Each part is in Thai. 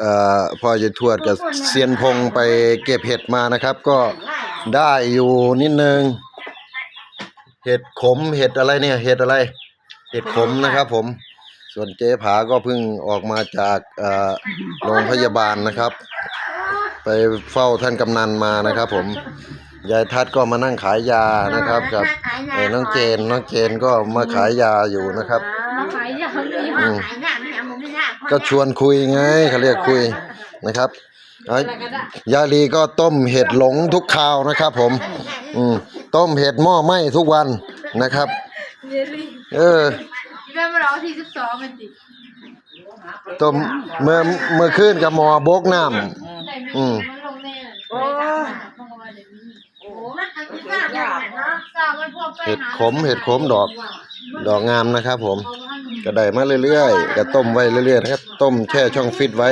เอ่อพ่อจะทวดกับเซียนพงไปเก็บเห็ดมานะครับ ก็ได้อยู่นิดนึง เห็ดขมเห็ดอะไรเนี่ยเห็ดอะไร เห็ดขมนะครับ ผม ส่วนเจ๊ผาก็เพิ่งออกมาจากเอ่อโรงพยาบาลนะครับ ไปเฝ้าท่านกำนันมานะครับ ผมยายทัดก็มานั่งขายยานะครับกับเอ่อน้องเจนน้องเจนก็มาขายยาอยู่นะครับมา ขายยาเลยอืมก็ชวนคุยไงเขาเรียกคุยนะครับเอ้ยยาลีก็ต้มเห็ดหลงทุกคราวนะครับ ผม อืมต้มเห็ดหม้อไหม้ทุกวันนะครับ เยลี่เออ แม่มาร้องที่สิบสองมันติต้มเมื่อเมื่อคืนกับหมอบกน้ไหนมีอืมมันลงแน่โอ้มันก็มาเดี๋ยวนี้โหมันอันนี้น่าอยากเนาะสาวมันพอไปำเห็ดขมเห็ดขมดอก ดอกงามนะครับ ผม ก็ได้มาเรื่อยๆก็ต้มไว้เรื่อยๆนะครับต้มแช่ช่องฟิตไว้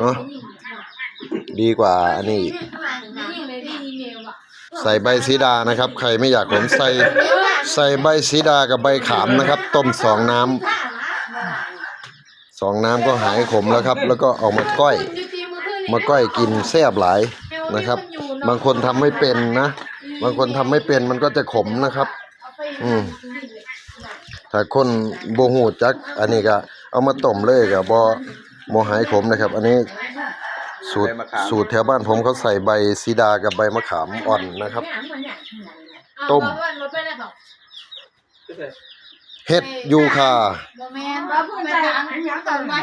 เนาะดีกว่าอันนี้อีกใส่ใบสีดานะครับ ใครไม่อยากผมใส่ใส่ใบสีดากับใบขามนะครับ ต้มสองน้ำสองน้ำก็หายขมแล้วครับ แล้วก็เอามาก้อย มาก้อยกินแซ่บหลายนะครับ บางคนทำไม่เป็นนะ บางคนทำไม่เป็นมันก็จะขมนะครับ อืม ถ้าคนโบหูจัก อันนี้ก็เอามาต้มเลยกับ่บ่หายขมนะครับ อันนี้สูตรสูตรแถวบ้านผมเขาใส่ใบซีดากับใบมะขามอ่อนนะครับ ต้ม เฮ็ดยูคาโมเมนต์ว่าเพิ่งไปทางตอนมา